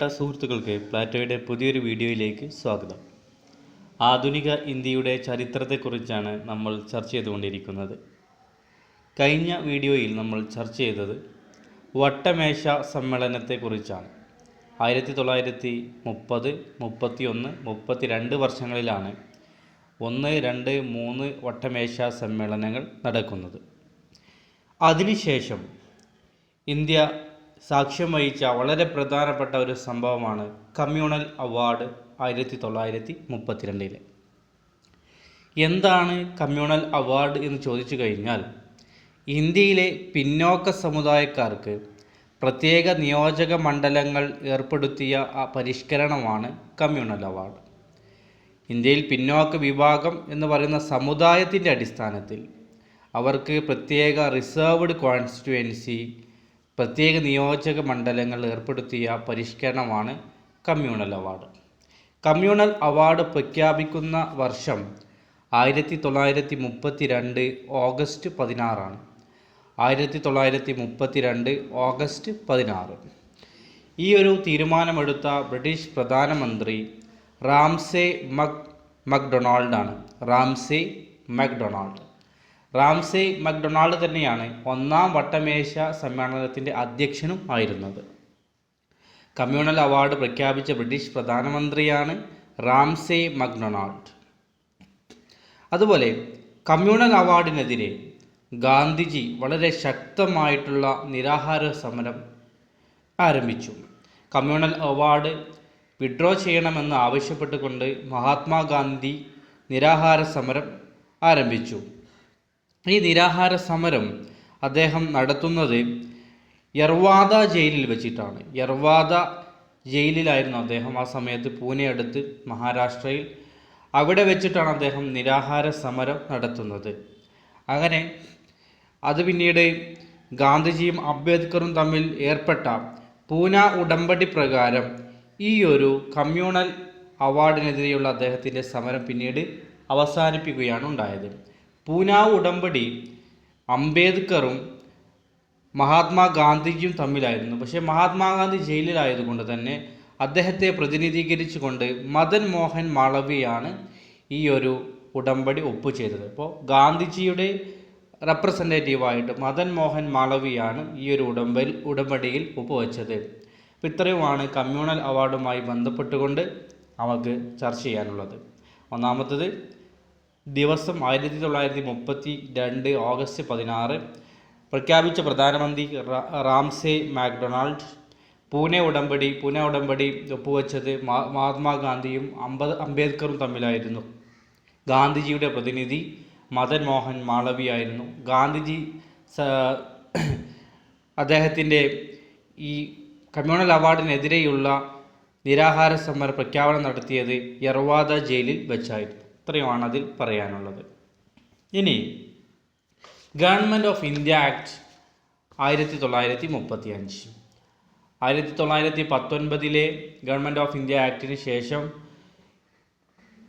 പ്രിയപ്പെട്ട സുഹൃത്തുക്കൾക്ക് പ്ലാറ്റോയുടെ പുതിയൊരു വീഡിയോയിലേക്ക് സ്വാഗതം. ആധുനിക ഇന്ത്യയുടെ ചരിത്രത്തെക്കുറിച്ചാണ് നമ്മൾ ചർച്ച ചെയ്തുകൊണ്ടിരിക്കുന്നത്. കഴിഞ്ഞ വീഡിയോയിൽ നമ്മൾ ചർച്ച ചെയ്തത് വട്ടമേശ സമ്മേളനത്തെക്കുറിച്ചാണ്. ആയിരത്തി തൊള്ളായിരത്തി മുപ്പത് മുപ്പത്തി ഒന്ന് മുപ്പത്തി രണ്ട് വർഷങ്ങളിലാണ് ഒന്ന് രണ്ട് മൂന്ന് വട്ടമേശ സമ്മേളനങ്ങൾ നടക്കുന്നത്. അതിനുശേഷം ഇന്ത്യ സാക്ഷ്യം വഹിച്ച വളരെ പ്രധാനപ്പെട്ട ഒരു സംഭവമാണ് കമ്മ്യൂണൽ അവാർഡ് ആയിരത്തി തൊള്ളായിരത്തി മുപ്പത്തിരണ്ടിലെ എന്താണ് കമ്മ്യൂണൽ അവാർഡ് എന്ന് ചോദിച്ചു കഴിഞ്ഞാൽ ഇന്ത്യയിലെ പിന്നോക്ക സമുദായക്കാർക്ക് പ്രത്യേക നിയോജക മണ്ഡലങ്ങൾ ഏർപ്പെടുത്തിയ പരിഷ്കരണമാണ് കമ്മ്യൂണൽ അവാർഡ്. ഇന്ത്യയിൽ പിന്നോക്ക വിഭാഗം എന്ന് പറയുന്ന സമുദായത്തിന്റെ അടിസ്ഥാനത്തിൽ അവർക്ക് പ്രത്യേക റിസർവ്ഡ് കോൺസ്റ്റിറ്റുവൻസി പ്രത്യേക നിയോജക മണ്ഡലങ്ങൾ ഏർപ്പെടുത്തിയ പരിഷ്കരണമാണ് കമ്മ്യൂണൽ അവാർഡ്. കമ്മ്യൂണൽ അവാർഡ് പ്രഖ്യാപിക്കുന്ന വർഷം ആയിരത്തി തൊള്ളായിരത്തി മുപ്പത്തി രണ്ട് ഓഗസ്റ്റ് പതിനാറാണ്. ആയിരത്തി തൊള്ളായിരത്തി മുപ്പത്തി രണ്ട് ഓഗസ്റ്റ് പതിനാറ്. ഈ ഒരു തീരുമാനമെടുത്ത ബ്രിട്ടീഷ് പ്രധാനമന്ത്രി Ramsay Mac മക്ഡൊണാൾഡാണ്. Ramsay MacDonald. Ramsey MacDonald തന്നെയാണ് ഒന്നാം വട്ടമേശ സമ്മേളനത്തിന്റെ അധ്യക്ഷനും ആയിരുന്നത്. കമ്മ്യൂണൽ അവാർഡ് പ്രഖ്യാപിച്ച ബ്രിട്ടീഷ് പ്രധാനമന്ത്രിയാണ് റാംസെ മക്ഡൊണാൾഡ്. അതുപോലെ കമ്മ്യൂണൽ അവാർഡിനെതിരെ ഗാന്ധിജി വളരെ ശക്തമായിട്ടുള്ള നിരാഹാര സമരം ആരംഭിച്ചു. കമ്മ്യൂണൽ അവാർഡ് വിഡ്രോ ചെയ്യണമെന്ന് ആവശ്യപ്പെട്ടുകൊണ്ട് മഹാത്മാഗാന്ധി നിരാഹാര സമരം ആരംഭിച്ചു. ഈ നിരാഹാര സമരം അദ്ദേഹം നടത്തുന്നത് യർവാദ ജയിലിൽ വെച്ചിട്ടാണ്. യർവാദ ജയിലിലായിരുന്നു അദ്ദേഹം ആ സമയത്ത് പൂനെ അടുത്ത് മഹാരാഷ്ട്രയിൽ. അവിടെ വെച്ചിട്ടാണ് അദ്ദേഹം നിരാഹാര സമരം നടത്തുന്നത്. അങ്ങനെ അത് പിന്നീട് ഗാന്ധിജിയും അംബേദ്കറും തമ്മിൽ ഏർപ്പെട്ട പൂന ഉടമ്പടി പ്രകാരം ഈ ഒരു കമ്മ്യൂണൽ അവാർഡിനെതിരെയുള്ള അദ്ദേഹത്തിന്റെ സമരം പിന്നീട് അവസാനിപ്പിക്കുകയാണ് ഉണ്ടായത്. പൂന ഉടമ്പടി അംബേദ്കറും മഹാത്മാഗാന്ധിജിയും തമ്മിലായിരുന്നു. പക്ഷേ മഹാത്മാഗാന്ധി ജയിലിലായതുകൊണ്ട് തന്നെ അദ്ദേഹത്തെ പ്രതിനിധീകരിച്ചുകൊണ്ട് മദൻ മോഹൻ മാളവിയാണ് ഈ ഒരു ഉടമ്പടി ഒപ്പുചെയ്തത്. അപ്പോൾ ഗാന്ധിജിയുടെ റെപ്രസെന്റേറ്റീവായിട്ട് മദൻ മോഹൻ മാളവിയാണ് ഈ ഒരു ഉടമ്പടി ഉടമ്പടിയിൽ ഒപ്പുവെച്ചത്. അപ്പോൾ ഇത്രയുമാണ് കമ്മ്യൂണൽ അവാർഡുമായി ബന്ധപ്പെട്ടുകൊണ്ട് നമുക്ക് ചർച്ച ചെയ്യാനുള്ളത്. ഒന്നാമത്തത് ദിവസം ആയിരത്തി തൊള്ളായിരത്തി മുപ്പത്തി രണ്ട് ഓഗസ്റ്റ് പതിനാറ് പ്രഖ്യാപിച്ച പ്രധാനമന്ത്രി റാംസെ മാക്ഡൊണാൾഡ് പൂനെ ഉടമ്പടി പൂനെ ഉടമ്പടി ഒപ്പുവെച്ചത് മഹാത്മാഗാന്ധിയും അമ്പത് അംബേദ്കറും തമ്മിലായിരുന്നു. ഗാന്ധിജിയുടെ പ്രതിനിധി മദൻ മോഹൻ മാളവിയായിരുന്നു ഗാന്ധിജി അദ്ദേഹത്തിന്റെ ഈ കമ്മ്യൂണൽ അവാർഡിനെതിരെയുള്ള നിരാഹാര സമര പ്രഖ്യാപനം നടത്തിയത് യർവാദ ജയിലിൽ വെച്ചായിരുന്നു. ഇത്രയുമാണ് അതിൽ പറയാനുള്ളത്? ഇനി ഗവൺമെന്റ് ഓഫ് ഇന്ത്യ ആക്ട് ആയിരത്തി തൊള്ളായിരത്തി മുപ്പത്തി അഞ്ച് ആയിരത്തി തൊള്ളായിരത്തി പത്തൊൻപതിലെ ഗവൺമെന്റ് ഓഫ് ഇന്ത്യ ആക്ടിന് ശേഷം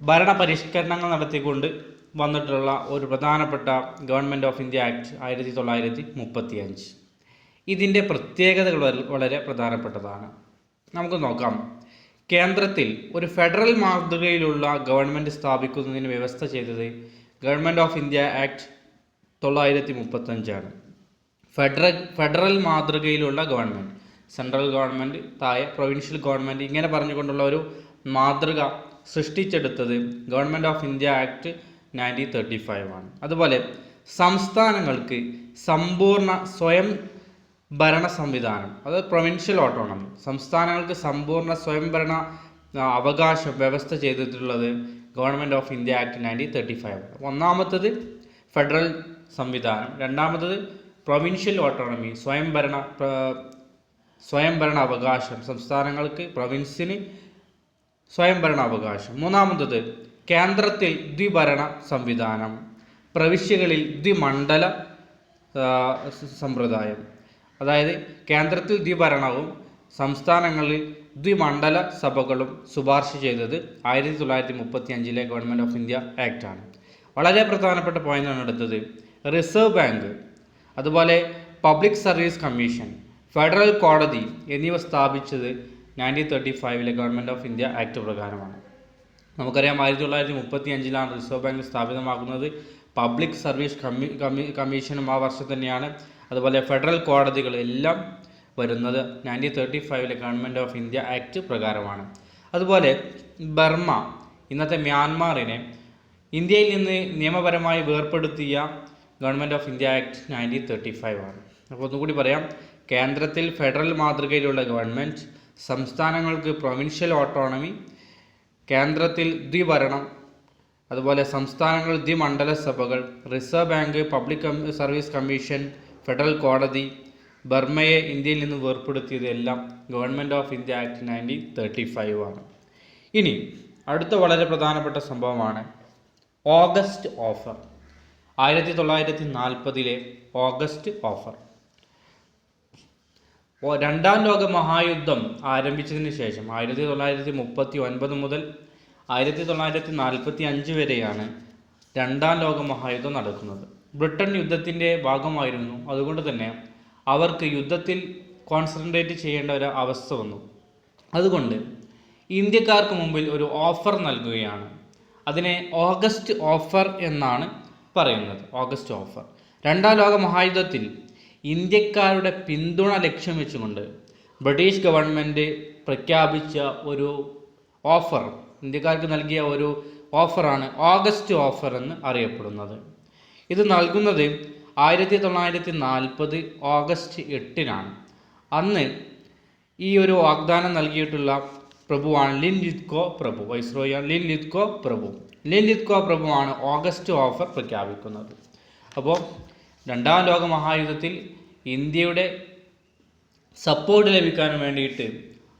ഭരണപരിഷ്കരണങ്ങൾ നടത്തിക്കൊണ്ട് വന്നിട്ടുള്ള ഒരു പ്രധാനപ്പെട്ട ഗവൺമെന്റ് ഓഫ് ഇന്ത്യ ആക്ട് ആയിരത്തി തൊള്ളായിരത്തി മുപ്പത്തി അഞ്ച് ഇതിന്റെ പ്രത്യേകതകൾ വളരെ പ്രധാനപ്പെട്ടതാണ്. നമുക്ക് നോക്കാം. കേന്ദ്രത്തിൽ ഒരു ഫെഡറൽ മാതൃകയിലുള്ള ഗവൺമെന്റ് സ്ഥാപിക്കുന്നതിന് വ്യവസ്ഥ ചെയ്തത് ഗവൺമെന്റ് ഓഫ് ഇന്ത്യ ആക്ട് തൊള്ളായിരത്തി മുപ്പത്തഞ്ചാണ് ഫെഡറൽ ഫെഡറൽ മാതൃകയിലുള്ള ഗവൺമെന്റ് സെൻട്രൽ ഗവൺമെന്റ് താഴെ പ്രൊവിൻഷ്യൽ ഗവൺമെന്റ് ഇങ്ങനെ പറഞ്ഞുകൊണ്ടുള്ള ഒരു മാതൃക സൃഷ്ടിച്ചെടുത്തത് government of India act nineteen thirty five ആണ്. അതുപോലെ സംസ്ഥാനങ്ങൾക്ക് സമ്പൂർണ സ്വയം ഭരണ സംവിധാനം പ്രൊവിൻഷ്യൽ ഓട്ടോണമി സംസ്ഥാനങ്ങൾക്ക് സമ്പൂർണ സ്വയംഭരണ അവകാശം വ്യവസ്ഥ ചെയ്തിട്ടുള്ളത് government of India act nineteen thirty five ഒന്നാമത്തത് ഫെഡറൽ സംവിധാനം രണ്ടാമത്തത് പ്രൊവിൻഷ്യൽ ഓട്ടോണമി സ്വയംഭരണ സ്വയംഭരണ അവകാശം സംസ്ഥാനങ്ങൾക്ക് പ്രൊവിൻസിന് സ്വയംഭരണ അവകാശം. മൂന്നാമത്തത് കേന്ദ്രത്തിൽ ദ്വിഭരണ സംവിധാനം പ്രവിശ്യകളിൽ ദ്വിമണ്ഡല സമ്പ്രദായം. അതായത് കേന്ദ്രത്തിൽ ദ്വിഭരണവും സംസ്ഥാനങ്ങളിൽ ദ്വിമണ്ഡല സഭകളും ശുപാർശ ചെയ്തത് ആയിരത്തി തൊള്ളായിരത്തി മുപ്പത്തി അഞ്ചിലെ ഗവൺമെന്റ് ഓഫ് ഇന്ത്യ ആക്റ്റാണ് വളരെ പ്രധാനപ്പെട്ട പോയിന്റാണ് എടുത്തത്. റിസർവ് ബാങ്ക് അതുപോലെ പബ്ലിക് സർവീസ് കമ്മീഷൻ ഫെഡറൽ കോടതി എന്നിവ സ്ഥാപിച്ചത് നയന്റീൻ തേർട്ടി ഫൈവിലെ ഗവൺമെന്റ് ഓഫ് ഇന്ത്യ ആക്ട് പ്രകാരമാണ്. നമുക്കറിയാം ആയിരത്തി തൊള്ളായിരത്തി മുപ്പത്തി അഞ്ചിലാണ് റിസർവ് ബാങ്ക് സ്ഥാപിതമാക്കുന്നത് പബ്ലിക് സർവീസ് കമ്മീ കമ്മി കമ്മീഷനും ആ വർഷം തന്നെയാണ് അതുപോലെ ഫെഡറൽ കോടതികൾ എല്ലാം വരുന്നത് നയന്റീൻ തേർട്ടി ഫൈവിലെ ഗവൺമെന്റ് ഓഫ് ഇന്ത്യ ആക്ട് പ്രകാരമാണ്. അതുപോലെ ബർമ്മ ഇന്നത്തെ മ്യാൻമാറിനെ ഇന്ത്യയിൽ നിന്ന് നിയമപരമായി വേർപ്പെടുത്തിയ government of India act nineteen thirty five ആണ്. അപ്പോൾ ഒന്നുകൂടി പറയാം കേന്ദ്രത്തിൽ ഫെഡറൽ മാതൃകയിലുള്ള ഗവൺമെന്റ് സംസ്ഥാനങ്ങൾക്ക് പ്രൊവിൻഷ്യൽ ഓട്ടോണമി കേന്ദ്രത്തിൽ ദ്വിഭരണം അതുപോലെ സംസ്ഥാനങ്ങൾ ദ്വിമണ്ഡല സഭകൾ reserve bank public service commission federal കോടതി ബർമ്മയെ ഇന്ത്യയിൽ നിന്ന് വേർപ്പെടുത്തിയതെല്ലാം government of India act nineteen thirty five ആണ്. ഇനി അടുത്ത വളരെ പ്രധാനപ്പെട്ട സംഭവമാണ് ഓഗസ്റ്റ് ഓഫർ. ആയിരത്തി തൊള്ളായിരത്തി നാൽപ്പതിലെ ഓഗസ്റ്റ് ഓഫർ. രണ്ടാം ലോക മഹായുദ്ധം ആരംഭിച്ചതിന് ശേഷം ആയിരത്തി തൊള്ളായിരത്തി മുപ്പത്തി ഒൻപത് മുതൽ ആയിരത്തി തൊള്ളായിരത്തി നാൽപ്പത്തി അഞ്ച് വരെയാണ് രണ്ടാം ലോക മഹായുദ്ധം നടക്കുന്നത്. ബ്രിട്ടൻ യുദ്ധത്തിന്റെ ഭാഗമായിരുന്നു. അതുകൊണ്ട് തന്നെ അവർക്ക് യുദ്ധത്തിൽ കോൺസെൻട്രേറ്റ് ചെയ്യേണ്ട ഒരു അവസ്ഥ വന്നു. അതുകൊണ്ട് ഇന്ത്യക്കാർക്ക് മുമ്പിൽ ഒരു ഓഫർ നൽകുകയാണ്. അതിനെ ഓഗസ്റ്റ് ഓഫർ എന്നാണ് പറയുന്നത്. ഓഗസ്റ്റ് ഓഫർ രണ്ടാം ലോക മഹായുദ്ധത്തിൽ ഇന്ത്യക്കാരുടെ പിന്തുണ ലക്ഷ്യം വെച്ചുകൊണ്ട് ബ്രിട്ടീഷ് ഗവൺമെന്റ് പ്രഖ്യാപിച്ച ഒരു ഓഫർ ഇന്ത്യക്കാർക്ക് നൽകിയ ഒരു ഓഫറാണ് ഓഗസ്റ്റ് ഓഫർ എന്ന് അറിയപ്പെടുന്നത്. ഇത് നൽകുന്നത് ആയിരത്തി തൊള്ളായിരത്തി നാൽപ്പത് ഓഗസ്റ്റ് എട്ടിനാണ്. അന്ന് ഈ ഒരു വാഗ്ദാനം നൽകിയിട്ടുള്ള പ്രഭുവാണ് ലിൻ ലിത്കോ പ്രഭു വൈസ്രോയാണ് ലിൻ ലിത്കോ പ്രഭു. ലിൻ ലിത്കോ പ്രഭുവാണ് ഓഗസ്റ്റ് ഓഫർ പ്രഖ്യാപിക്കുന്നത്. അപ്പോൾ രണ്ടാം ലോക മഹായുദ്ധത്തിൽ ഇന്ത്യയുടെ സപ്പോർട്ട് ലഭിക്കാൻ വേണ്ടിയിട്ട്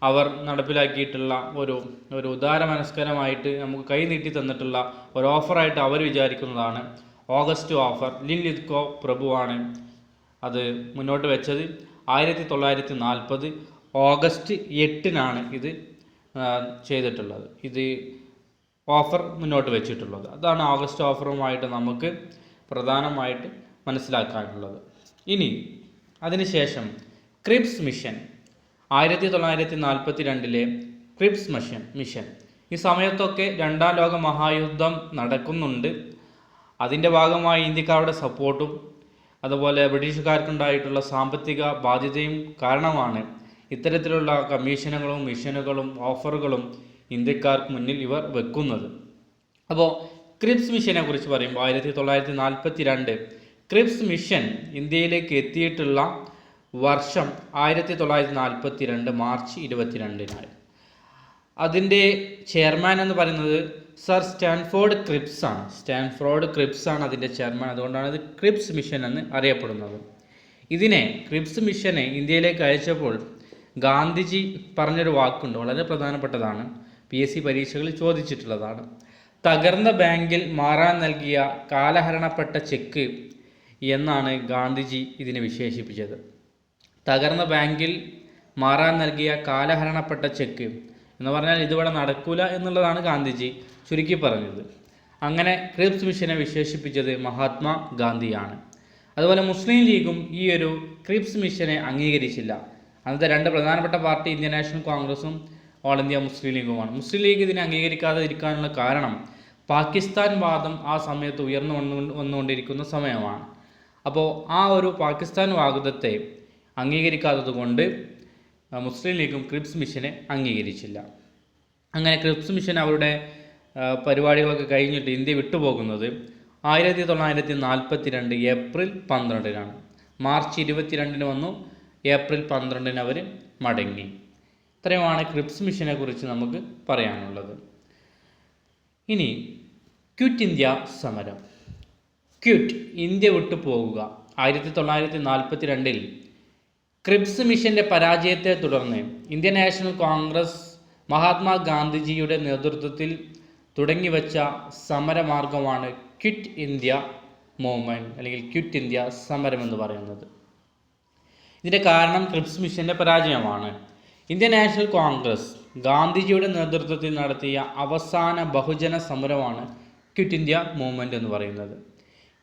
അവർ നടപ്പിലാക്കിയിട്ടുള്ള ഒരു ഒരു ഉദാരമനസ്കരമായിട്ട് നമുക്ക് കൈ നീട്ടി തന്നിട്ടുള്ള ഒരു ഓഫറായിട്ട് അവർ വിചാരിക്കുന്നതാണ് ഓഗസ്റ്റ് ഓഫർ ലിൻലിത്കോ പ്രഭുവാണ്. അത് മുന്നോട്ട് വെച്ചത് ആയിരത്തി തൊള്ളായിരത്തി നാൽപ്പത് ഓഗസ്റ്റ് എട്ടിനാണ് ഇത് ചെയ്തിട്ടുള്ളത്. ഇത് ഓഫർ മുന്നോട്ട് വെച്ചിട്ടുള്ളത്. അതാണ് ഓഗസ്റ്റ് ഓഫറുമായിട്ട് നമുക്ക് പ്രധാനമായിട്ട് മനസ്സിലാക്കാനുള്ളത്. ഇനി അതിനുശേഷം ക്രിപ്സ് മിഷൻ. ആയിരത്തി തൊള്ളായിരത്തി നാൽപ്പത്തി രണ്ടിലെ ക്രിപ്സ് മിഷൻ മിഷൻ. ഈ സമയത്തൊക്കെ രണ്ടാം ലോക മഹായുദ്ധം നടക്കുന്നുണ്ട്. അതിന്റെ ഭാഗമായി ഇന്ത്യക്കാരുടെ സപ്പോർട്ടും അതുപോലെ ബ്രിട്ടീഷുകാർക്കുണ്ടായിട്ടുള്ള സാമ്പത്തിക ബാധ്യതയും കാരണമാണ് ഇത്തരത്തിലുള്ള കമ്മീഷനുകളും മിഷനുകളും ഓഫറുകളും ഇന്ത്യക്കാർക്ക് മുന്നിൽ ഇവർ വെക്കുന്നത്. അപ്പോൾ ക്രിപ്സ് മിഷനെ കുറിച്ച് പറയുമ്പോൾ ആയിരത്തി തൊള്ളായിരത്തി നാൽപ്പത്തി രണ്ട് ക്രിപ്സ് മിഷൻ ഇന്ത്യയിലേക്ക് എത്തിയിട്ടുള്ള വർഷം ആയിരത്തി തൊള്ളായിരത്തി നാൽപ്പത്തി രണ്ട് മാർച്ച് ഇരുപത്തിരണ്ടിനാണ് അതിന്റെ ചെയർമാൻ എന്ന് പറയുന്നത് സർ സ്റ്റാൻഫോർഡ് ക്രിപ്സ് ആണ്. സ്റ്റാൻഫോർഡ് ക്രിപ്സ് ആണ് അതിന്റെ ചെയർമാൻ. അതുകൊണ്ടാണ് ഇത് ക്രിപ്സ് മിഷൻ എന്ന് അറിയപ്പെടുന്നത്. ഇതിനെ ക്രിപ്സ് മിഷനെ ഇന്ത്യയിലേക്ക് അയച്ചപ്പോൾ ഗാന്ധിജി പറഞ്ഞൊരു വാക്കുണ്ട് വളരെ പ്രധാനപ്പെട്ടതാണ്. പി എസ് സി പരീക്ഷകളിൽ ചോദിച്ചിട്ടുള്ളതാണ്. തകർന്ന ബാങ്കിൽ മാറാൻ നൽകിയ കാലഹരണപ്പെട്ട ചെക്ക് എന്നാണ് ഗാന്ധിജി ഇതിനെ വിശേഷിപ്പിച്ചത്. തകർന്ന ബാങ്കിൽ മാറാൻ നൽകിയ കാലഹരണപ്പെട്ട ചെക്ക് എന്ന് പറഞ്ഞാൽ ഇതിവിടെ നടക്കൂല എന്നുള്ളതാണ് ഗാന്ധിജി ചുരുക്കി പറഞ്ഞത്. അങ്ങനെ ക്രിപ്സ് മിഷനെ വിശേഷിപ്പിച്ചത് മഹാത്മാ ഗാന്ധിയാണ്. അതുപോലെ മുസ്ലിം ലീഗും ഈ ഒരു ക്രിപ്സ് മിഷനെ അംഗീകരിച്ചില്ല. അന്നത്തെ രണ്ട് പ്രധാനപ്പെട്ട പാർട്ടി ഇന്ത്യൻ നാഷണൽ കോൺഗ്രസും ഓൾ ഇന്ത്യ മുസ്ലിം ലീഗുമാണ്. മുസ്ലിം ലീഗ് ഇതിനെ അംഗീകരിക്കാതെ ഇരിക്കാനുള്ള കാരണം പാകിസ്ഥാൻ വാദം ആ സമയത്ത് ഉയർന്നു വന്നു വന്നുകൊണ്ടിരിക്കുന്ന സമയമാണ്. അപ്പോൾ ആ ഒരു പാകിസ്ഥാൻ വാദത്തെ അംഗീകരിക്കാത്തത് കൊണ്ട് മുസ്ലിം ലീഗും ക്രിപ്സ് മിഷനെ അംഗീകരിച്ചില്ല. അങ്ങനെ ക്രിപ്സ് മിഷൻ അവരുടെ പരിപാടികളൊക്കെ കഴിഞ്ഞിട്ട് ഇന്ത്യ വിട്ടുപോകുന്നത് ആയിരത്തി തൊള്ളായിരത്തി നാൽപ്പത്തി രണ്ട് ഏപ്രിൽ പന്ത്രണ്ടിനാണ്. മാർച്ച് ഇരുപത്തിരണ്ടിന് വന്നു ഏപ്രിൽ പന്ത്രണ്ടിന് അവർ മടങ്ങി. ഇത്രയുമാണ് ക്രിപ്സ് മിഷനെ കുറിച്ച് നമുക്ക് പറയാനുള്ളത്. ഇനി ക്വിറ്റ് ഇന്ത്യ സമരം. ക്വിറ്റ് ഇന്ത്യ വിട്ടു പോകുക ആയിരത്തി തൊള്ളായിരത്തി നാൽപ്പത്തി രണ്ടിൽ ക്രിപ്സ് മിഷന്റെ പരാജയത്തെ തുടർന്ന് ഇന്ത്യൻ നാഷണൽ കോൺഗ്രസ് മഹാത്മാഗാന്ധിജിയുടെ നേതൃത്വത്തിൽ തുടങ്ങിവെച്ച സമരമാർഗമാണ് ക്വിറ്റ് ഇന്ത്യ മൂവ്മെന്റ് അല്ലെങ്കിൽ ക്വിറ്റ് ഇന്ത്യ സമരം എന്ന് പറയുന്നത്. ഇതിന്റെ കാരണം ക്രിപ്സ് മിഷന്റെ പരാജയമാണ്. ഇന്ത്യൻ നാഷണൽ കോൺഗ്രസ് ഗാന്ധിജിയുടെ നേതൃത്വത്തിൽ നടത്തിയ അവസാന ബഹുജന സമരമാണ് ക്വിറ്റ് ഇന്ത്യ മൂവ്മെന്റ് എന്ന് പറയുന്നത്.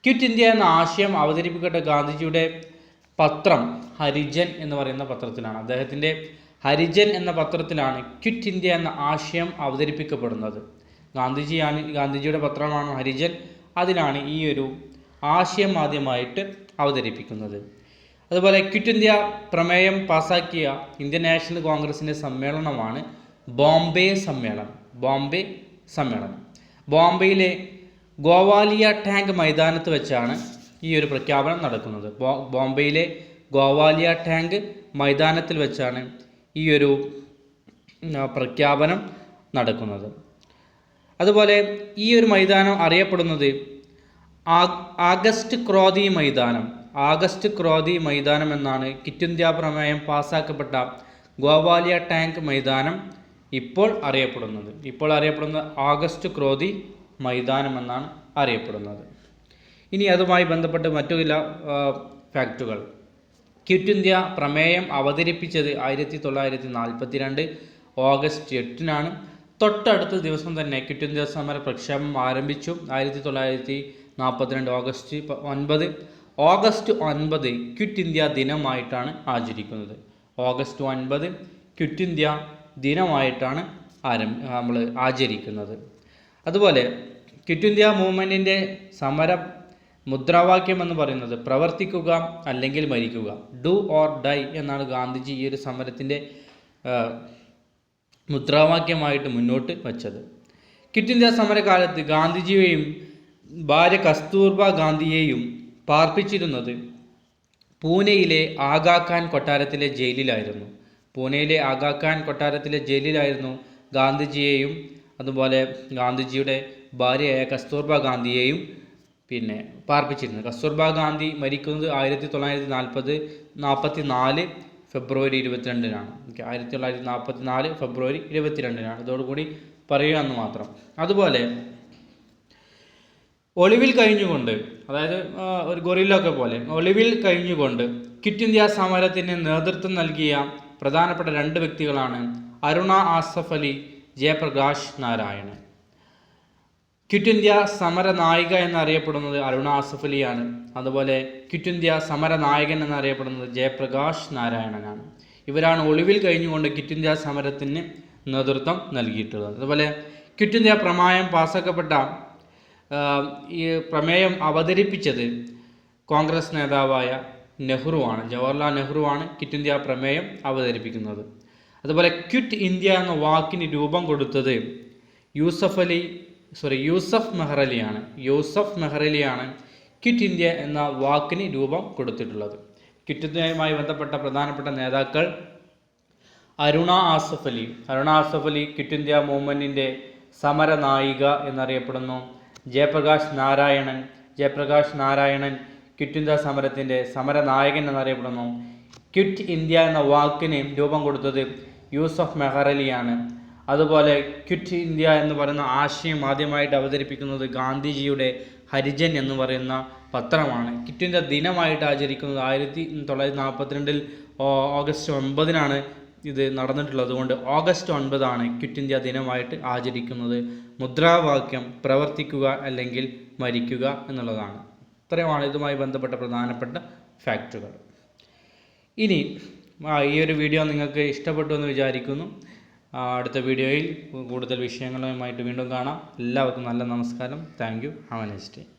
ക്വിറ്റ് ഇന്ത്യ എന്ന ആശയം അവതരിപ്പിക്കപ്പെട്ട ഗാന്ധിജിയുടെ പത്രം ഹരിജൻ എന്ന് പറയുന്ന പത്രത്തിലാണ്. അദ്ദേഹത്തിന്റെ ഹരിജൻ എന്ന പത്രത്തിലാണ് ക്വിറ്റ് ഇന്ത്യ എന്ന ആശയം അവതരിപ്പിക്കപ്പെടുന്നത്. ഗാന്ധിജിയാണ് ഗാന്ധിജിയുടെ പത്രമാണ് ഹരിജൻ. അതിലാണ് ഈ ഒരു ആശയം ആദ്യമായിട്ട് അവതരിപ്പിക്കുന്നത്. അതുപോലെ ക്വിറ്റ് ഇന്ത്യ പ്രമേയം പാസാക്കിയ ഇന്ത്യൻ നാഷണൽ കോൺഗ്രസിന്റെ സമ്മേളനമാണ് ബോംബെ സമ്മേളനം ബോംബെ സമ്മേളനം. ബോംബെയിലെ ഗോവാലിയ ടാങ്ക് മൈതാനത്ത് വെച്ചാണ് ഈ ഒരു പ്രഖ്യാപനം നടക്കുന്നത്. ബോംബെയിലെ ഗോവാലിയ ടാങ്ക് മൈതാനത്തിൽ വെച്ചാണ് ഈ ഒരു പ്രഖ്യാപനം നടക്കുന്നത്. അതുപോലെ ഈ ഒരു മൈതാനം അറിയപ്പെടുന്നത് ആഗസ്റ്റ് ക്രോധി മൈതാനം. ആഗസ്റ്റ് ക്രോധി മൈതാനം എന്നാണ് കിറ്റ് ഇന്ത്യ പ്രമേയം പാസ്സാക്കപ്പെട്ട ഗോവാലിയ ടാങ്ക് മൈതാനം ഇപ്പോൾ അറിയപ്പെടുന്നത്. ഇപ്പോൾ അറിയപ്പെടുന്നത് ആഗസ്റ്റ് ക്രോധി മൈതാനം എന്നാണ് അറിയപ്പെടുന്നത്. ഇനി അതുമായി ബന്ധപ്പെട്ട് മറ്റു ചില ഫാക്റ്റുകൾ ക്വിറ്റ് ഇന്ത്യ പ്രമേയം അവതരിപ്പിച്ചത് ആയിരത്തി തൊള്ളായിരത്തി നാൽപ്പത്തി രണ്ട് ഓഗസ്റ്റ് എട്ടിനാണ്. തൊട്ടടുത്ത ദിവസം തന്നെ ക്വിറ്റ് ഇന്ത്യ സമര പ്രക്ഷേപം ആരംഭിച്ചു. ആയിരത്തി തൊള്ളായിരത്തി നാൽപ്പത്തിരണ്ട് ഓഗസ്റ്റ് ഒൻപത്. ഓഗസ്റ്റ് ഒൻപത് ക്വിറ്റ് ഇന്ത്യ ദിനമായിട്ടാണ് ആചരിക്കുന്നത്. ഓഗസ്റ്റ് ഒൻപത് ക്വിറ്റ് ഇന്ത്യ ദിനമായിട്ടാണ് ആരം നമ്മൾ ആചരിക്കുന്നത്. അതുപോലെ ക്വിറ്റ് ഇന്ത്യ മൂവ്മെന്റിന്റെ സമര മുദ്രാവാക്യം എന്ന് പറയുന്നത് പ്രവർത്തിക്കുക അല്ലെങ്കിൽ മരിക്കുക ഡു ഓർ ഡൈ എന്നാണ് ഗാന്ധിജി ഈ ഒരു സമരത്തിന്റെ മുദ്രാവാക്യമായിട്ട് മുന്നോട്ട് വച്ചത്. കിറ്റ് ഇന്ത്യ സമരകാലത്ത് ഗാന്ധിജിയെയും ഭാര്യ കസ്തൂർബ ഗാന്ധിയെയും പാർപ്പിച്ചിരുന്നത് പൂനെയിലെ ആഗാഖാൻ കൊട്ടാരത്തിലെ ജയിലിലായിരുന്നു. പൂനെയിലെ ആഗാഖാൻ കൊട്ടാരത്തിലെ ജയിലിലായിരുന്നു ഗാന്ധിജിയെയും അതുപോലെ ഗാന്ധിജിയുടെ ഭാര്യയായ കസ്തൂർബ ഗാന്ധിയെയും പിന്നെ പാർപ്പിച്ചിരുന്നത്. കസ്തൂർബ ഗാന്ധി മരിക്കുന്നത് ആയിരത്തി തൊള്ളായിരത്തി നാൽപ്പത് നാൽപ്പത്തി നാല് ഫെബ്രുവരി ഇരുപത്തിരണ്ടിനാണ്. ഓക്കെ ആയിരത്തി തൊള്ളായിരത്തി നാൽപ്പത്തി നാല് ഫെബ്രുവരി ഇരുപത്തിരണ്ടിനാണ്. ഇതോടുകൂടി പറയുക എന്ന് മാത്രം. അതുപോലെ ഒളിവിൽ കഴിഞ്ഞുകൊണ്ട് അതായത് ഒരു ഗൊറില്ലൊക്കെ പോലെ ഒളിവിൽ കഴിഞ്ഞുകൊണ്ട് ക്വിറ്റ് ഇന്ത്യ സമരത്തിന് നേതൃത്വം നൽകിയ പ്രധാനപ്പെട്ട രണ്ട് വ്യക്തികളാണ് അരുണ ആസഫ് അലി ജയപ്രകാശ് നാരായണൻ. ക്വിറ്റ് ഇന്ത്യ സമര നായിക എന്നറിയപ്പെടുന്നത് അരുണ ആസഫ് അലിയാണ്. അതുപോലെ ക്വിറ്റ് ഇന്ത്യ സമര നായകൻ എന്നറിയപ്പെടുന്നത് ജയപ്രകാശ് നാരായണനാണ്. ഇവരാണ് ഒളിവിൽ കഴിഞ്ഞുകൊണ്ട് ക്വിറ്റ് ഇന്ത്യ സമരത്തിന് നേതൃത്വം നൽകിയിട്ടുള്ളത്. അതുപോലെ ക്വിറ്റ് ഇന്ത്യ പ്രമേയം പാസാക്കപ്പെട്ട ഈ പ്രമേയം അവതരിപ്പിച്ചത് കോൺഗ്രസ് നേതാവായ നെഹ്റുവാണ് ജവഹർലാൽ നെഹ്റുവാണ് ക്വിറ്റ് ഇന്ത്യ പ്രമേയം അവതരിപ്പിക്കുന്നത്. അതുപോലെ ക്വിറ്റ് ഇന്ത്യ എന്ന വാക്കിന് രൂപം കൊടുത്തത് യൂസഫ് അലി സോറി യൂസഫ് മെഹ്റലിയാണ്. യൂസഫ് മെഹ്റലിയാണ് കിറ്റ് ഇന്ത്യ എന്ന വാക്കിന് രൂപം കൊടുത്തിട്ടുള്ളത്. ക്വിറ്റ് ഇന്ത്യയുമായി ബന്ധപ്പെട്ട പ്രധാനപ്പെട്ട നേതാക്കൾ അരുണ ആസഫ് അലി. അരുണ ആസഫ് അലി കിറ്റ് ഇന്ത്യ മൂവ്മെന്റിന്റെ സമര നായിക എന്നറിയപ്പെടുന്നു. ജയപ്രകാശ് നാരായണൻ. ജയപ്രകാശ് നാരായണൻ കിറ്റ് ഇന്ത്യ സമരത്തിന്റെ സമര നായകൻ എന്നറിയപ്പെടുന്നു. ക്വിറ്റ് ഇന്ത്യ എന്ന വാക്കിന് രൂപം കൊടുത്തത് യൂസഫ് മെഹറലിയാണ്. അതുപോലെ ക്വിറ്റ് ഇന്ത്യ എന്ന് പറയുന്ന ആശയം ആദ്യമായിട്ട് അവതരിപ്പിക്കുന്നത് ഗാന്ധിജിയുടെ ഹരിജൻ എന്ന് പറയുന്ന പത്രമാണ്. ക്വിറ്റ് ഇന്ത്യ ദിനമായിട്ട് ആചരിക്കുന്നത് ആയിരത്തി തൊള്ളായിരത്തി നാൽപ്പത്തിരണ്ടിൽ ഓഗസ്റ്റ് ഒൻപതിനാണ് ഇത് നടന്നിട്ടുള്ളത്. കൊണ്ട് ഓഗസ്റ്റ് ഒൻപതാണ് ക്വിറ്റ് ഇന്ത്യ ദിനമായിട്ട് ആചരിക്കുന്നത്. മുദ്രാവാക്യം പ്രവർത്തിക്കുക അല്ലെങ്കിൽ മരിക്കുക എന്നുള്ളതാണ്. ഇത്രയുമാണ് ഇതുമായി ബന്ധപ്പെട്ട പ്രധാനപ്പെട്ട ഫാക്ടുകൾ ഇനി ഈ ഒരു വീഡിയോ നിങ്ങൾക്ക് ഇഷ്ടപ്പെട്ടു എന്ന് വിചാരിക്കുന്നു. അടുത്ത വീഡിയോയിൽ കൂടുതൽ വിഷയങ്ങളുമായിട്ട് വീണ്ടും കാണാം. എല്ലാവർക്കും നല്ല നമസ്കാരം. Thank you. Have a next day.